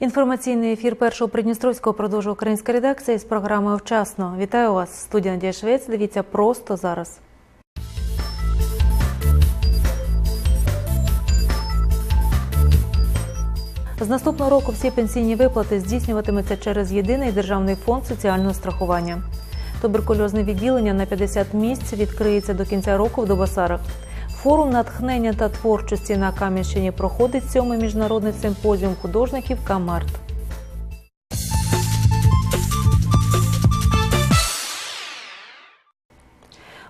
Інформаційний ефір першого Придністровського продовжує українська редакція із програмою Вчасно. Вітаю вас. Студія Надія Швець. Дивіться просто зараз. З наступного року всі пенсійні виплати здійснюватимуться через єдиний державний фонд соціального страхування. Туберкульозне відділення на 50 місць відкриється до кінця року в Добасарах. Форум натхнення та творчості на Кам'янщині проходить сьомий міжнародний симпозіум художників Камарт.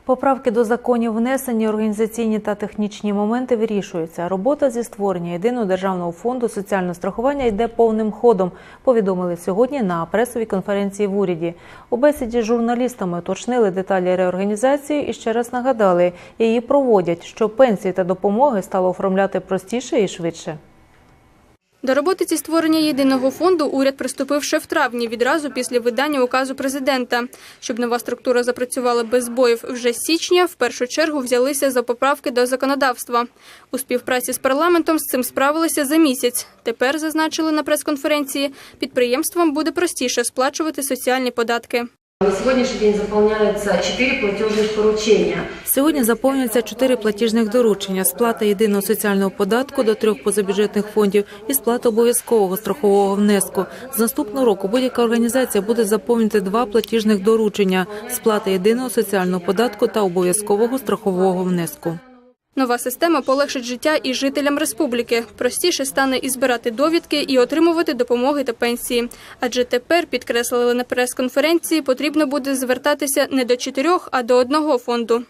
Поправки до законів внесені, організаційні та технічні моменти вирішуються. Робота зі створення єдиного державного фонду соціального страхування йде повним ходом. Повідомили сьогодні на пресовій конференції в уряді. У бесіді з журналістами уточнили деталі реорганізації і ще раз нагадали, її проводять, щоб пенсії та допомоги стало оформляти простіше і швидше. До роботи зі створення єдиного фонду уряд приступив ще в травні, відразу після видання указу президента. Щоб нова структура запрацювала без збоїв вже з січня, в першу чергу взялися за поправки до законодавства. У співпраці з парламентом з цим справилися за місяць. Тепер, зазначили на прес-конференції, підприємствам буде простіше сплачувати соціальні податки. На сегодняшний день заповняються четыре платіжних поручення. Сьогодні заповнюються чотири платіжних доручення: сплата єдиного соціального податку до трьох позабюджетних фондів і сплата обов'язкового страхового внеску. З наступного року будь-яка організація буде заповнити два платіжних доручення: сплата єдиного соціального податку та обов'язкового страхового внеску. Нова система полегшить життя і жителям республіки. Простіше стане і збирати довідки, і отримувати допомоги та пенсії. Адже тепер, підкреслили на прес-конференції, потрібно буде звертатися не до чотирьох, а до одного фонду.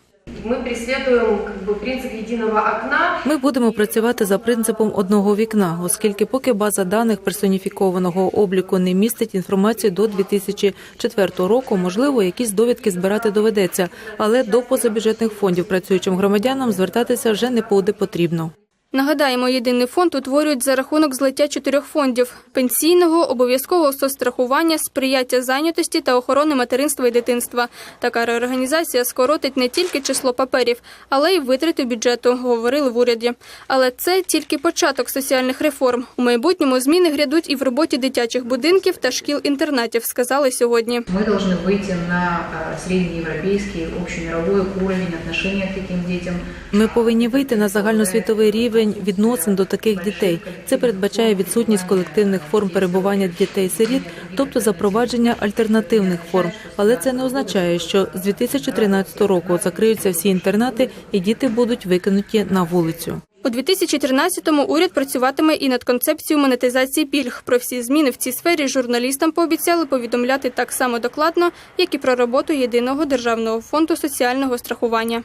Мы преслідуємо бы, принцип єдиного окна. Ми будемо працювати за принципом одного вікна, оскільки поки база даних персоніфікованого обліку не містить інформацію до 2004 року, можливо, якісь довідки збирати доведеться, але до позабюджетних фондів працюючим громадянам звертатися вже не буде потрібно. Нагадаємо, єдиний фонд утворюють за рахунок злиття чотирьох фондів: пенсійного, обов'язкового соцстрахування, сприяття зайнятості та охорони материнства і дитинства. Така реорганізація скоротить не тільки число паперів, але й витрати бюджету, говорили в уряді. Але це тільки початок соціальних реформ. У майбутньому зміни грядуть і в роботі дитячих будинків та шкіл-інтернатів, сказали сьогодні. Мы должны выйти на э, среднеевропейский, общемировой уровень отношения к таким детям. Ми повинні вийти на загальносвітовий рівень відносин до таких дітей. Це передбачає відсутність колективних форм перебування дітей-сиріт, тобто запровадження альтернативних форм. Але це не означає, що з 2013 року закриються всі інтернати і діти будуть викинуті на вулицю. У 2013-му уряд працюватиме і над концепцією монетизації пільг. Про всі зміни в цій сфері журналістам пообіцяли повідомляти так само докладно, як і про роботу єдиного державного фонду соціального страхування.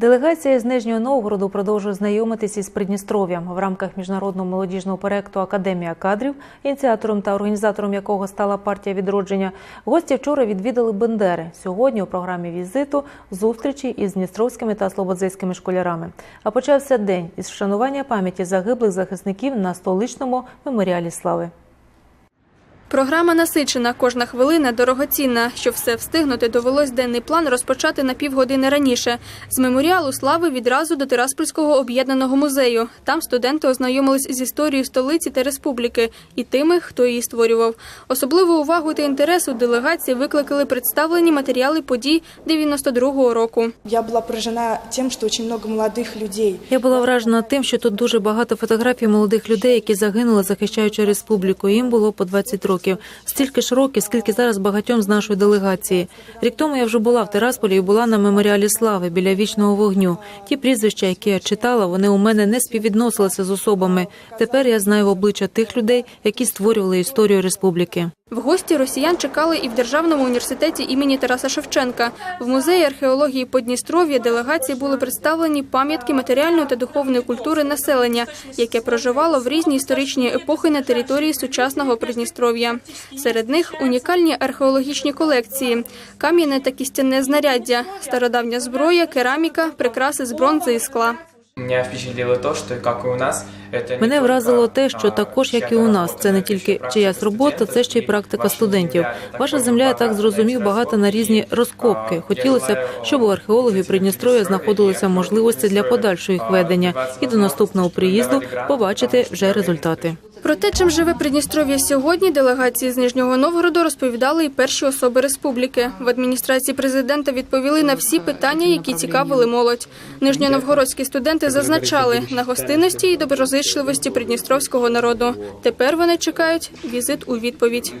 Делегація з Нижнього Новгороду продовжує знайомитися із Придністров'ям в рамках міжнародного молодіжного проекту Академія кадрів, ініціатором та організатором якого стала партія відродження. Гості вчора відвідали Бендери. Сьогодні у програмі візиту зустрічі із дністровськими та слободзейськими школярами. А почався день із вшанування пам'яті загиблих захисників на столичному меморіалі слави. Програма насичена, кожна хвилина дорогоцінна. Щоб все встигнути, довелось денний план розпочати на півгодини раніше. З меморіалу слави відразу до Тираспольського об'єднаного музею. Там студенти ознайомились з історією столиці та республіки і тими, хто її створював. Особливу увагу та інтерес у делегації викликали представлені матеріали подій 92-го року. Я была поражена тем, что очень много молодых людей. Я була вражена тим, що тут дуже багато фотографій молодих людей, які загинули, захищаючи республіку. Їм було по 20 років. Стільки ж років, скільки зараз багатьом з нашої делегації. Рік тому я вже була в Тирасполі і була на меморіалі слави біля вічного вогню. Ті прізвища, які я читала, вони у мене не співвідносилися з особами. Тепер я знаю обличчя тих людей, які створювали історію республіки. В гості росіян чекали і в Державному університеті імені Тараса Шевченка. В музеї археології Подністров'я делегації були представлені пам'ятки матеріальної та духовної культури населення, яке проживало в різні історичні епохи на території сучасного Придністров'я. Серед них унікальні археологічні колекції, кам'яне та кістяне знаряддя, стародавня зброя, кераміка, прикраси з бронзи і скла. Меня впечатлило то, что, как и у нас, это Мене вразило те, що також як і у нас, це не тільки чиясь робота, це ще й практика студентів. Ваша земля так зрозумів багата на різні розкопки. Хотілося б, щоб у археологів Придністров'я знаходилися можливості для подальшого їх ведення, і до наступного приїзду побачити вже результати. Про те, чим живе Придністров'я сьогодні, делегації з Нижнього Новгороду розповідали і перші особи республіки. В адміністрації президента відповіли на всі питання, які цікавили молодь. Нижньоновгородські студенти зазначали на гостинності і доброзичливості придністровського народу. Тепер вони чекають візит у відповідь.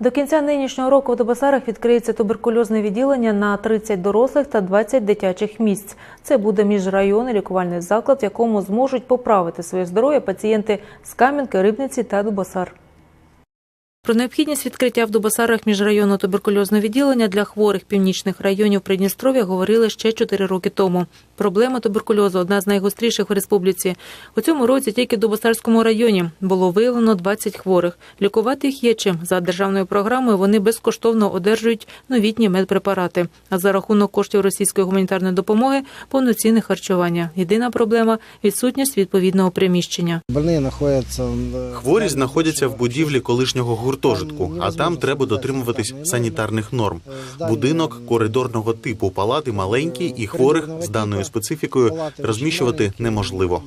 До кінця нинішнього року в Дебасарах відкриється туберкульозне відділення на 30 дорослих та 20 дитячих місць. Це буде міжрайонний лікувальний заклад, в якому зможуть поправити своє здоров'я пацієнти з Кам'янки, Рибниці та Дубасар. Про необхідність відкриття в Дубасарах міжрайонного туберкульозного відділення для хворих північних районів Придністров'я говорили ще 4 роки тому. Проблема туберкульозу одна з найгостріших в республіці. У цьому році тільки в Дубасарському районі було виявлено 20 хворих. Лікувати їх є чим. За державною програмою вони безкоштовно одержують новітні медпрепарати. А за рахунок коштів російської гуманітарної допомоги повноцінне харчування. Єдина проблема відсутність відповідного приміщення. Хворі знаходяться в будівлі колишнього гуртожитку, а там треба дотримуватись санітарних норм. Будинок коридорного типу палати маленькі, і хворих з даною специфікою розміщувати неможливо.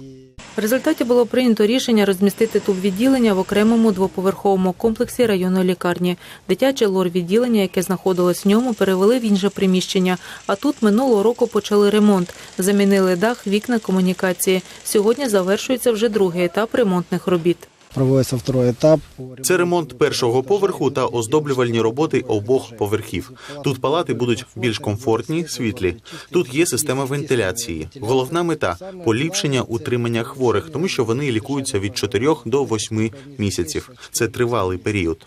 В результаті було прийнято рішення розмістити туб відділення в окремому двоповерховому комплексі районної лікарні. Дитяче лор-відділення, яке знаходилось в ньому, перевели в інше приміщення. А тут минулого року почали ремонт. Замінили дах, вікна, комунікації. Сьогодні завершується вже другий етап ремонтних робіт. Проводится второй етап. Це ремонт першого поверху та оздоблювальні роботи обох поверхів. Тут палати будуть більш комфортні, світлі. Тут є система вентиляції. Головна мета поліпшення утримання хворих, тому що вони лікуються від 4 до 8 місяців. Це тривалий період.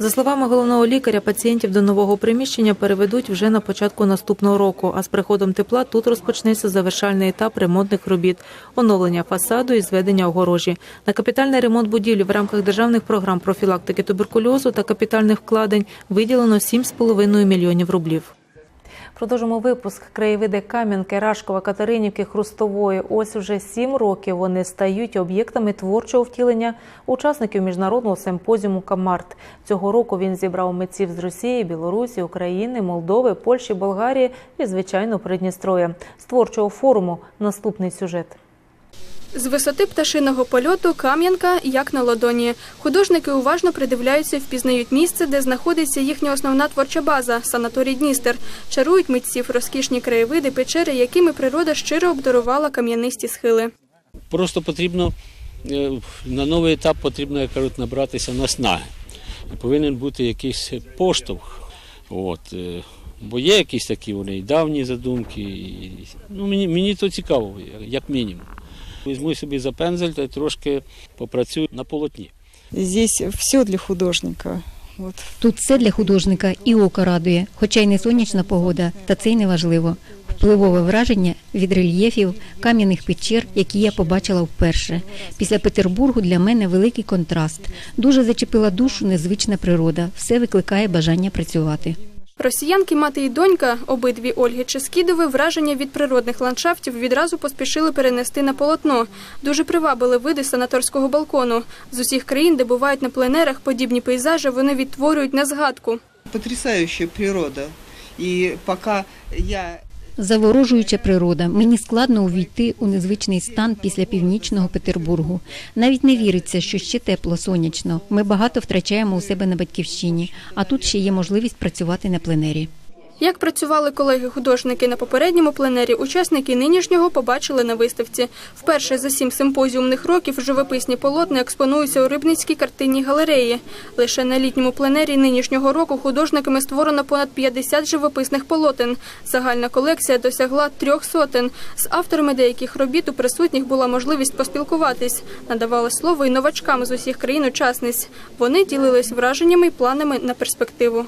За словами головного лікаря, пацієнтів до нового приміщення переведуть вже на початку наступного року. А з приходом тепла тут розпочнеться завершальний етап ремонтних робіт, оновлення фасаду і зведення огорожі. На капітальний ремонт будівлі в рамках державних програм профілактики туберкульозу та капітальних вкладень виділено 7,5 мільйонів рублів. Продовжимо випуск. Краєвиди Кам'янки, Рашкова, Катеринівки, Хрустової. Ось вже сім років вони стають об'єктами творчого втілення учасників міжнародного симпозіуму Камарт. Цього року він зібрав митців з Росії, Білорусі, України, Молдови, Польщі, Болгарії і, звичайно, Придністров'я. З творчого форуму наступний сюжет. З висоти пташиного польоту Кам'янка як на ладоні. Художники уважно придивляються впізнають місце, де знаходиться їхня основна творча база санаторій Дністер. Чарують митців розкішні краєвиди, печери, якими природа щиро обдарувала кам'янисті схили. Просто потрібно е, на новий етап потрібно, як кажуть, набратися наснаги. І повинен бути якийсь поштовх. От, е, бо є якісь такі вони і давні задумки. Ну, мені, мені то цікаво, як мінімум. Візьму собі за пензель та трошки попрацюю на полотні. Здесь все для художника. Вот. Тут все для художника і око радує, хоча й не сонячна погода, та це й не важливо. Впливове враження від рельєфів, кам'яних печер, які я побачила вперше. Після Петербургу для мене великий контраст. Дуже зачепила душу незвична природа. Все викликає бажання працювати. Росіянки, мати і донька, обидві Ольги Ческідови, враження від природних ландшафтів відразу поспішили перенести на полотно. Дуже привабили види санаторського балкону. З усіх країн, де бувають на пленерах подібні пейзажі, вони відтворюють на згадку. Потрясаюча природа. І поки я Заворожуюча природа. Мені складно увійти у незвичний стан після північного Петербургу. Навіть не віриться, що ще тепло сонячно. Ми багато втрачаємо у себе на батьківщині, а тут ще є можливість працювати на пленері. Як працювали колеги-художники на попередньому пленері, учасники нинішнього побачили на виставці. Вперше за сім симпозіумних років живописні полотна експонуються у Рибницькій картинній галереї. Лише на літньому пленері нинішнього року художниками створено понад 50 живописних полотен. Загальна колекція досягла трьох сотень. З авторами деяких робіт у присутніх була можливість поспілкуватись. Надавали слово і новачкам з усіх країн-учасниць. Вони ділились враженнями і планами на перспективу.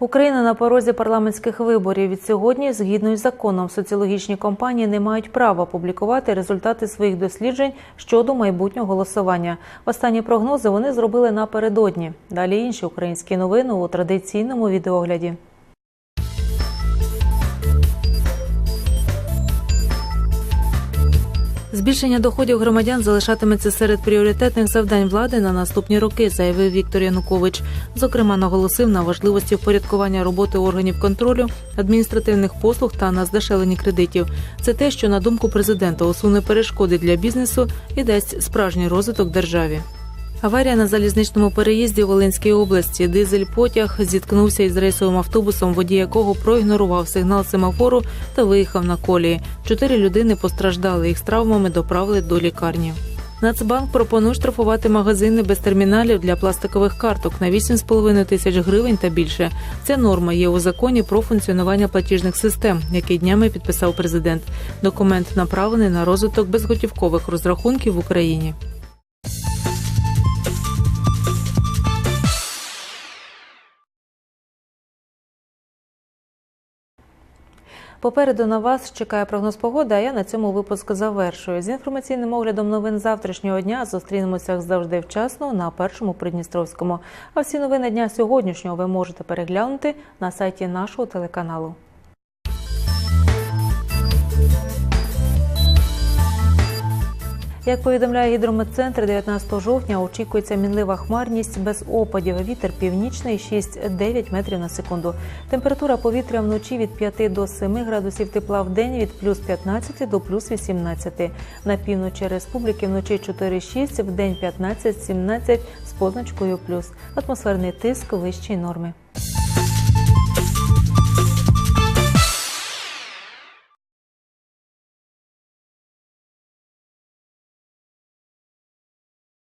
Україна на порозі парламентських виборів. Від сьогодні, згідно із законом, соціологічні компанії не мають права публікувати результати своїх досліджень щодо майбутнього голосування. Останні прогнози вони зробили напередодні. Далі інші українські новини у традиційному відеогляді. Збільшення доходів громадян залишатиметься серед пріоритетних завдань влади на наступні роки, заявив Віктор Янукович. Зокрема, наголосив на важливості впорядкування роботи органів контролю, адміністративних послуг та на здешевлені кредитів. Це те, що на думку президента усуне перешкоди для бізнесу і дасть справжній розвиток державі. Аварія на залізничному переїзді у Волинській області. Дизель-потяг зіткнувся із рейсовим автобусом, водій якого проігнорував сигнал семафору та виїхав на колії. Чотири людини постраждали. Їх з травмами доправили до лікарні. Нацбанк пропонує штрафувати магазини без терміналів для пластикових карток на 8,5 тисяч гривень та більше. Ця норма є у законі про функціонування платіжних систем, який днями підписав президент. Документ направлений на розвиток безготівкових розрахунків в Україні. Попереду на вас чекає прогноз погоди, а я на цьому випуск завершую. З інформаційним оглядом новин завтрашнього дня зустрінемося завжди вчасно на першому Придністровському. А всі новини дня сьогоднішнього ви можете переглянути на сайті нашого телеканалу. Як повідомляє гідрометцентр, 19 жовтня очікується мінлива хмарність без опадів. Вітер північний 6-9 метрів на секунду. Температура повітря вночі від 5 до 7 градусів тепла в день від плюс 15 до плюс 18. На півночі республіки вночі 4-6, в день 15-17 з позначкою плюс. Атмосферний тиск вищої норми.